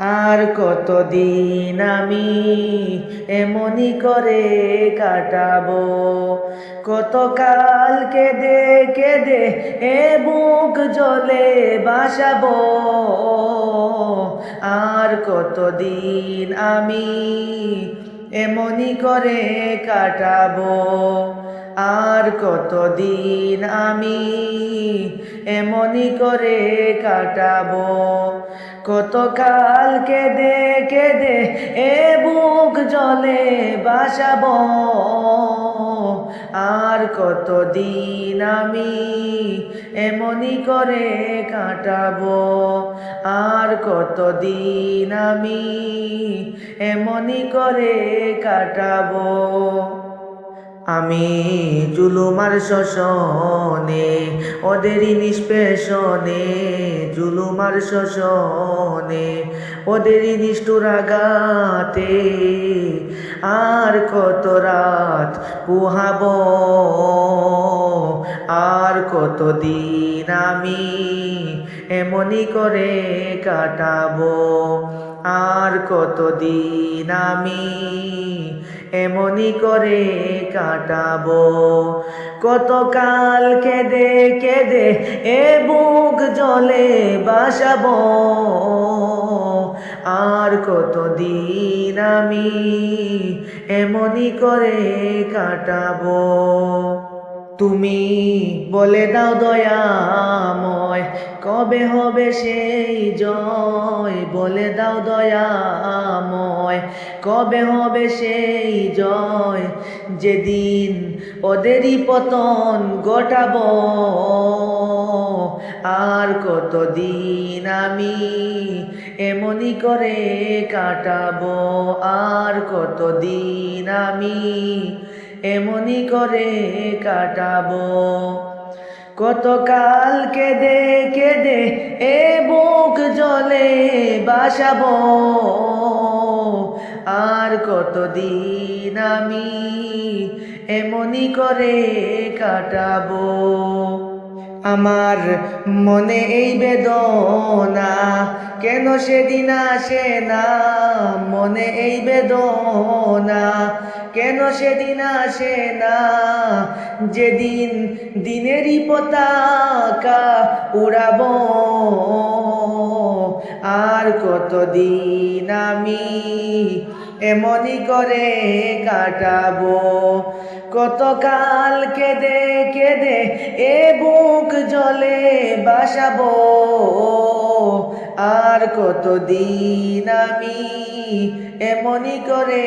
আর কতদিন আমি এমনি করে কাটাবো? কতকাল কেঁদে কেঁদে এ বুক জলে বাসাবো? আর কতদিন আমি এমনি করে কাটাবো? আর কতদিন আমি এমনি করে কাটাবো? কতকাল কেঁদে কেঁদে এ বুক জলে বাসাবো? আর কতদিন আমি এমনি করে কাটাবো? আর কতদিন আমি এমনি করে কাটাবো? আমি জুলুমার শোষণে, ওদেরই নিষ্পেষণে, জুলুমার শোষণে, ওদেরই নিষ্ঠুরাগাতে আর কত রাত পুহাব, আর কত দিন আমি এমনি করে কাটাবো। আর কত দিন আমি এমনি করে কাটাবো? কতকাল কেঁদে কেঁদে এ বুক জলে বাসাবো? আর কতদিন আমি এমনি করে কাটাবো? তুমি বলে দাও দয়াময়, কবে হবে সেই জয়? বলে দাও দয়াময়, কবে হবে সেই জয়? যেদিন ওদেরই পতন ঘটাব, আর কতদিন আমি এমনি করে কাটাবো? আর কতদিন আমি এমনি করে কাটাবো। কতকাল কেঁদে কেঁদে এ বুক জলে বাসাবো। আর কতদিন আমি এমনি করে কাটাবো। আমার মনে এই বেদনা, কেন সেদিন আসে না? মনে এই বেদনা। কেন সেদিন আসে না? যেদিন দিনেরই পতাকা উড়াবো। আর কতদিন আমি এমনি করে কাটাবো? কতকাল কেঁদে কেঁদে এ বুক জলে বাসাবো? আর কতদিন আমি এমনি করে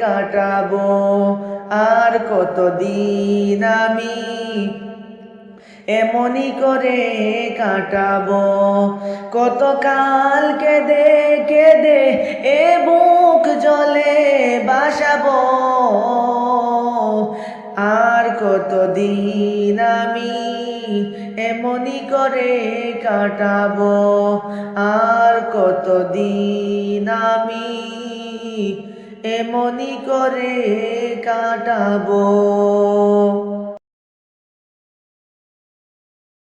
কাটাবো? আর কতদিন আমি এমনি করে কাটাবো? কতকাল কেঁদে কেঁদে এ বুক জলে বাসাবো। আর কতদিন আমি এমনি করে কাটাবো? আর কতদিন আমি এমনি করে কাটাবো?